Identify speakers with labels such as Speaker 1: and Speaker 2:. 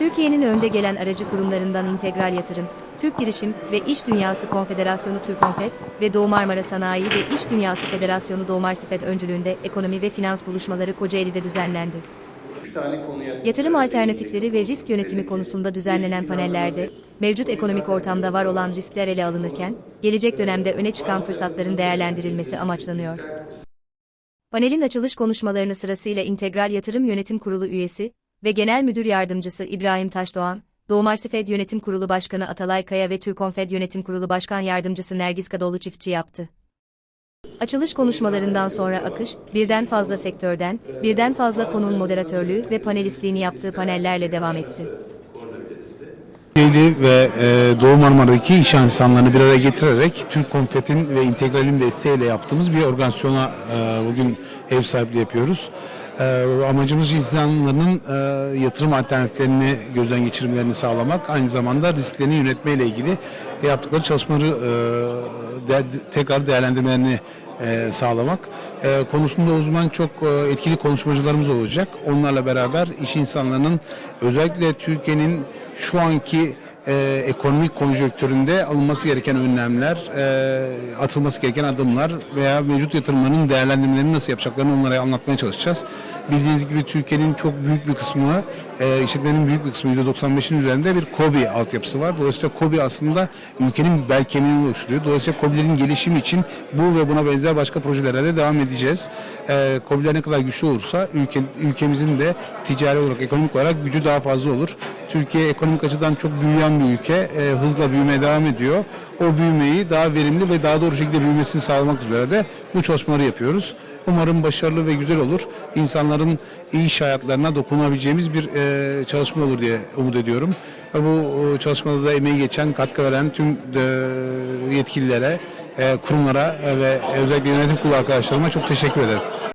Speaker 1: Türkiye'nin önde gelen aracı kurumlarından İntegral Yatırım, Türk Girişim ve İş Dünyası Konfederasyonu Türkonfed ve Doğu Marmara Sanayi ve İş Dünyası Federasyonu Doğu Marsifed öncülüğünde ekonomi ve finans buluşmaları Kocaeli'de düzenlendi. Yatırım alternatifleri ve risk yönetimi konusunda düzenlenen panellerde, mevcut ekonomik ortamda var olan riskler ele alınırken, gelecek dönemde öne çıkan fırsatların değerlendirilmesi amaçlanıyor. Panelin açılış konuşmalarını sırasıyla İntegral Yatırım Yönetim Kurulu üyesi ve Genel Müdür Yardımcısı İbrahim Taşdoğan, Doğu Marsifed Yönetim Kurulu Başkanı Atalay Kaya ve Türkonfed Yönetim Kurulu Başkan Yardımcısı Nergis Kadoğlu çiftçi yaptı. Açılış konuşmalarından sonra Akış, birden fazla sektörden, birden fazla konunun moderatörlüğü ve panelistliğini yaptığı panellerle devam etti.
Speaker 2: Kocaeli ve e, Doğu Marmara'daki iş insanlarını bir araya getirerek Türk Konfet'in ve İntegral'in desteğiyle yaptığımız bir organizasyona e, bugün ev sahipliği yapıyoruz. E, amacımız insanların e, yatırım alternatiflerini gözden geçirmelerini sağlamak, aynı zamanda risklerini yönetmeyle ilgili yaptıkları çalışmaları e, tekrar değerlendirmelerini e, sağlamak. Konusunda uzman çok etkili konuşmacılarımız olacak. Onlarla beraber iş insanlarının özellikle Türkiye'nin şu anki e, ekonomik konjonktüründe alınması gereken önlemler, e, atılması gereken adımlar veya mevcut yatırımların değerlendirmelerini nasıl yapacaklarını onlara anlatmaya çalışacağız. Bildiğiniz gibi Türkiye'nin çok büyük bir kısmı, e, işletmenin büyük bir kısmı %95'in üzerinde bir KOBİ altyapısı var. Dolayısıyla KOBİ aslında ülkenin bel kemiğini oluşturuyor. Dolayısıyla KOBİ'lerin gelişimi için bu ve buna benzer başka projelere de devam edeceğiz. E, KOBİ'ler ne kadar güçlü olursa ülke, ülkemizin de ticari olarak, ekonomik olarak gücü daha fazla olur. Türkiye ekonomik açıdan çok büyüyen bir ülke, e, hızla büyümeye devam ediyor. O büyümeyi daha verimli ve daha doğru şekilde büyümesini sağlamak üzere de bu çalışmaları yapıyoruz. Umarım başarılı ve güzel olur. İnsanların iş hayatlarına dokunabileceğimiz bir e, çalışma olur diye umut ediyorum. Ve bu e, çalışmada da emeği geçen, katkı veren tüm e, yetkililere, e, kurumlara e, ve özellikle yönetim kurulu arkadaşlarıma çok teşekkür ederim.